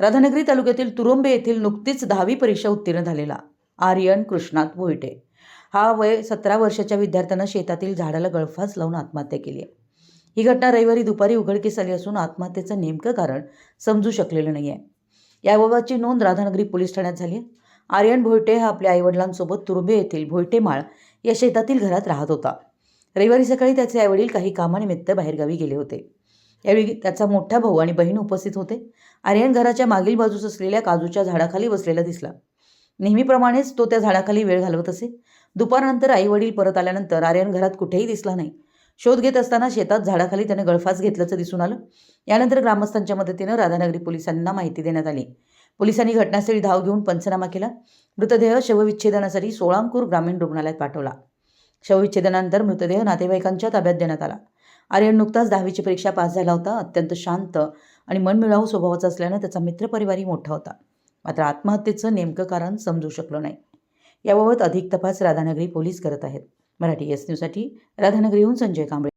राधानगरी तालुक्यातील तुरुंबे येथील नुकतीच दहावी परीक्षा उत्तीर्ण झालेला आर्यन कृष्णात भोईटे हा वय सतरा वर्षाच्या विद्यार्थ्यानं शेतातील झाडाला गळफास लावून आत्महत्या केली आहे. ही घटना रविवारी दुपारी उघडकीस आली असून आत्महत्येचं नेमकं कारण समजू शकलेलं नाही आहे याबाबतची नोंद राधानगरी पोलीस ठाण्यात झाली आर्यन भोयटे हा आपल्या आईवडिलांसोबत तुरुंबे येथील भोयटेमाळ या शेतातील घरात राहत होता. रविवारी सकाळी त्याचे आईवडील काही कामानिमित्त बाहेरगावी गेले होते. यावेळी त्याचा मोठा भाऊ आणि बहीण उपस्थित होते. आर्यन घराच्या मागील बाजूस असलेल्या काजूच्या झाडाखाली बसलेला दिसला. नेहमीप्रमाणेच तो त्या झाडाखाली वेळ घालवत असे. दुपारनंतर आई वडील परत आल्यानंतर आर्यन घरात कुठेही दिसला नाही. शोध घेत असताना शेतात झाडाखाली त्याने गळफास घेतल्याचं दिसून आलं. यानंतर ग्रामस्थांच्या मदतीनं राधानगरी पोलिसांना माहिती देण्यात आली. पोलिसांनी घटनास्थळी धाव घेऊन पंचनामा केला. मृतदेह शवविच्छेदनासाठी सोळांकूर ग्रामीण रुग्णालयात पाठवला. शवविच्छेदनानंतर मृतदेह नातेवाईकांच्या ताब्यात देण्यात आला. आर्यन नुकताच दहावीची परीक्षा पास झाला होता. अत्यंत शांत आणि मनमिळावू स्वभावाचा असल्यानं त्याचा मित्रपरिवारही मोठा होता. मात्र आत्महत्येचं नेमकं कारण समजू शकलो नाही. याबाबत अधिक तपास राधानगरी पोलीस करत आहेत. मराठी एस न्यूजसाठी राधानगरीहून संजय कांबळे.